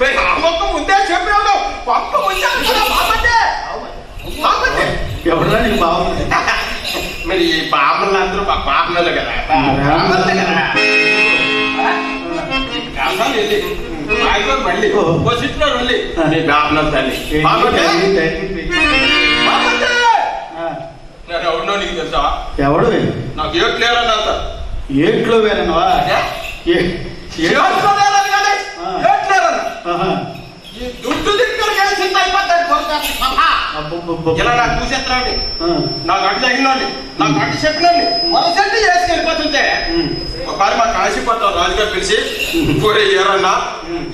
మరి ఆ మొక్క ముందే చెప్పాడు పంప ముందే కదా బాపంటే బాపంటే ఎవరా నీకు బాగుంది మరి ఈ బాపలు అందరూ మా బాపనలు కదా. మళ్ళీ. ఓ. సిట్లో వెళ్ళి నీ తల్లి. నేను ఎవరినో నీకు తెలుసా? ఎవడు నాకు ఏట్లో ఏ- ఏట్లో కలిసి అయిపోతాడు కొరకాసి సభ. ఇలా నాకు కూసేస్తున్నాడు ఆ. నాకు అడ్డు తగినోని నాకు అడ్డు చెప్పినోని వరసండి వేసుకెళ్ళిపోతుంటే ఉమ్. ఒకసారి మా కాశీపోతాం రాజుగారు పిలిచి కోరే ఏరన్నా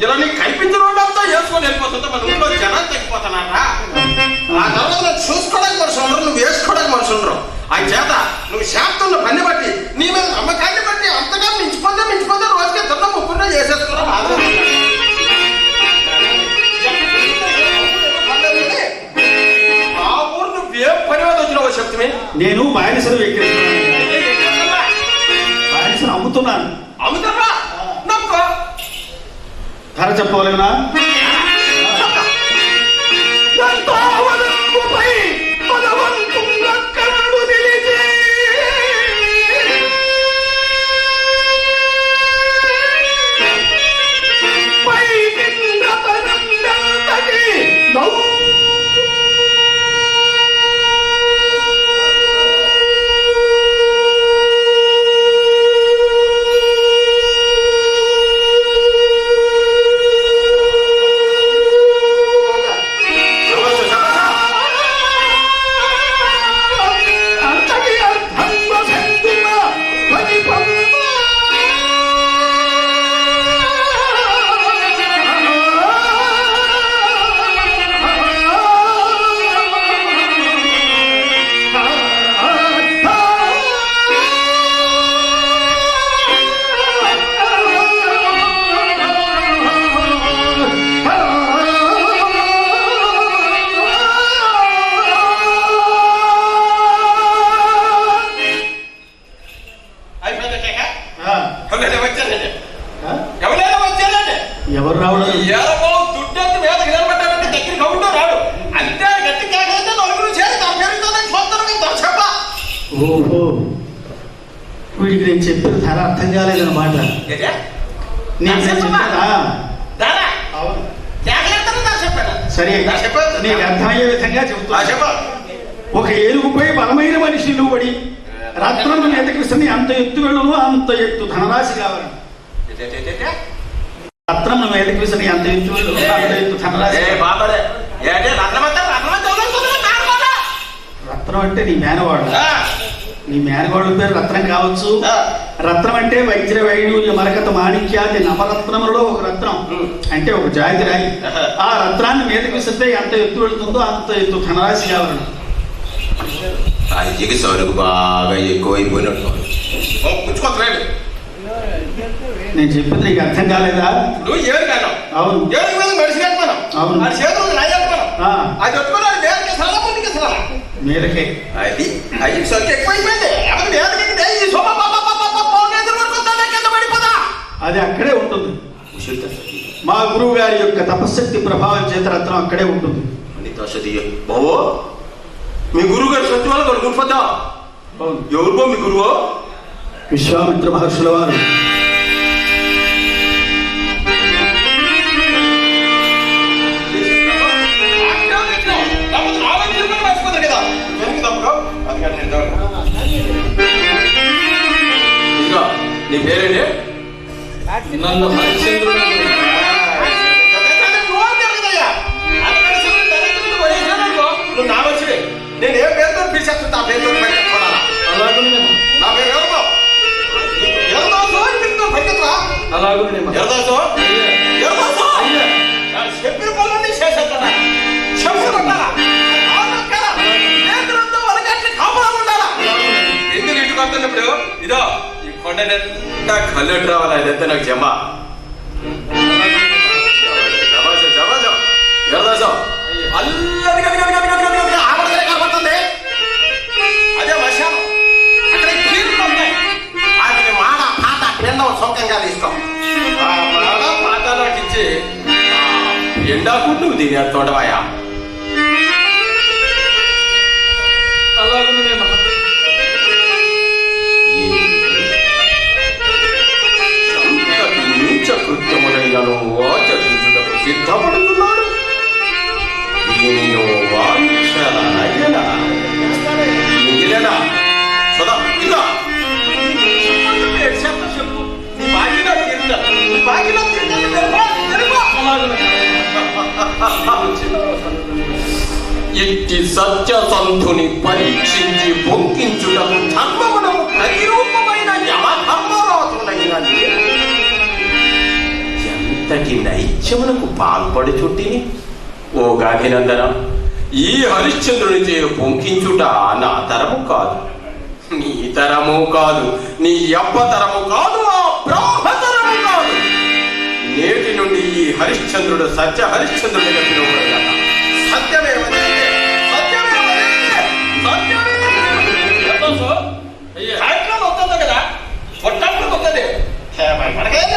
ఇలా నీకు కనిపించిన వాళ్ళంతా వేసుకొని వెళ్ళిపోతుంటే మన ఊళ్ళో జనాలు తగ్గిపోతున్నారా ఆ తర్వాత చూసుకోవడానికి మనుషులు ఉండరు నువ్వు వేసుకోవడానికి మనుషులు ఉండరు. ఆ చేత నువ్వు శాంతున్న పని బట్టి నీ మీద నమ్మకాన్ని బట్టి అంతగా మించిపోతే మించిపోతే రోజుకి ఇద్దరు ముగ్గురు చేసేస్తున్నావు నేను బానిసను వెక్కిరిస్తున్నాను. బానిసను అమ్ముతున్నాను. ధర చెప్పవలేనా? ఓహో. వీడికి నేను చెప్పిన ధర అర్థం కాలేదన్నమాట సరే. నాకు అర్థమయ్యే విధంగా చెప్ప. ఒక ఏనుగుపై బలమైన మనిషి నిలువబడి రత్నము మీదకి విసని అంత ఎత్తు వెళ్ళను అంత ఎత్తు ధనరాశి కావాలి. రత్నము మీదకి విసని అంత ఎత్తు వెళ్ళను అంత ఎత్తు ధనరాశి రత్నం అంటే నీ మేనవాడు. నీ మేనవాడు పేరు రత్నం కావచ్చు. రత్నం అంటే వజ్ర వైడూర్య మరకత మాణిక్యాది నవరత్నములలో ఒక రత్నం. అంటే ఒక జాతి రాయి. ఆ రత్నాన్ని మీదకి విసిరితే ఎంత ఎత్తు వెళుతుందో అంత ఎత్తు ధనరాశి కావాలి సరుకు బాగా ఎక్కువైపోయినట్టు నేను చెప్పింది నీకు అర్థం కాలేదా? నువ్వు ఏడు కాను అవును. ఏడు మీద మనిషి అవును. చేతులు ఆ, అది వేదకి సరళ ముందుకి అది అది సరికి ఎక్కువైపోయింది. అది అక్కడే ఉంటుంది. మా గురువు గారి యొక్క తపశక్తి ప్రభావం చేత రత్నం అక్కడే ఉంటుంది. బావో మీ గురువు గారు సత్యం వల్ల కొనుక్కుంటా అవును. ఎవరు మీ గురువు? విశ్వామిత్ర మహర్షుల వారు. పేరేంటి నన్ను హరిచంద్రుడు నువ్వు నా వచ్చివే నేను ఏ పేరుతో పిలిచేస్తుంటా ఆ పేరుతో బయట అలాగునే నా పేరు ఎవరితో ఎవరిదో అని పిలుస్తావు బయటకు రా అలాగునే ఎవరిదో అయ్యా. ఎవరిదో అయ్యా. ನಾನು చెప్పిన పనులన్నీ చేసేస్తాను? చెప్పు కొట్టాలా కావాలక్కాలా? నేత్రంతో వరకట్ల కాపలా ఉండాలా? ఎందుకు ఇంటికి వస్తున్నప్పుడు ఇదో ఈ కొండ నిండా కళ్ళు రావాలి అదంతా నాకు జమ? అల్లది దీని తోటమాయా ఇట్టి సత్యసంధుని పరీక్షించి పొంకించుటకు ధర్మమునకు ప్రతిరూపమైన యమధర్మరాజునైన ఎంతటి నైత్యమునకు పాల్పడుచుంటిని? ఓ గాభినందన ఈ హరిశ్చంద్రుని చేరు పొంకించుట నా తరము కాదు. నీ తరము కాదు నీ అప్ప తరము కాదు ఆ బ్రహ్మ తరము కాదు. నేటి నుండి ఈ హరిశ్చంద్రుడు సత్య హరిశ్చంద్రుడిగా పిలువబడగా al.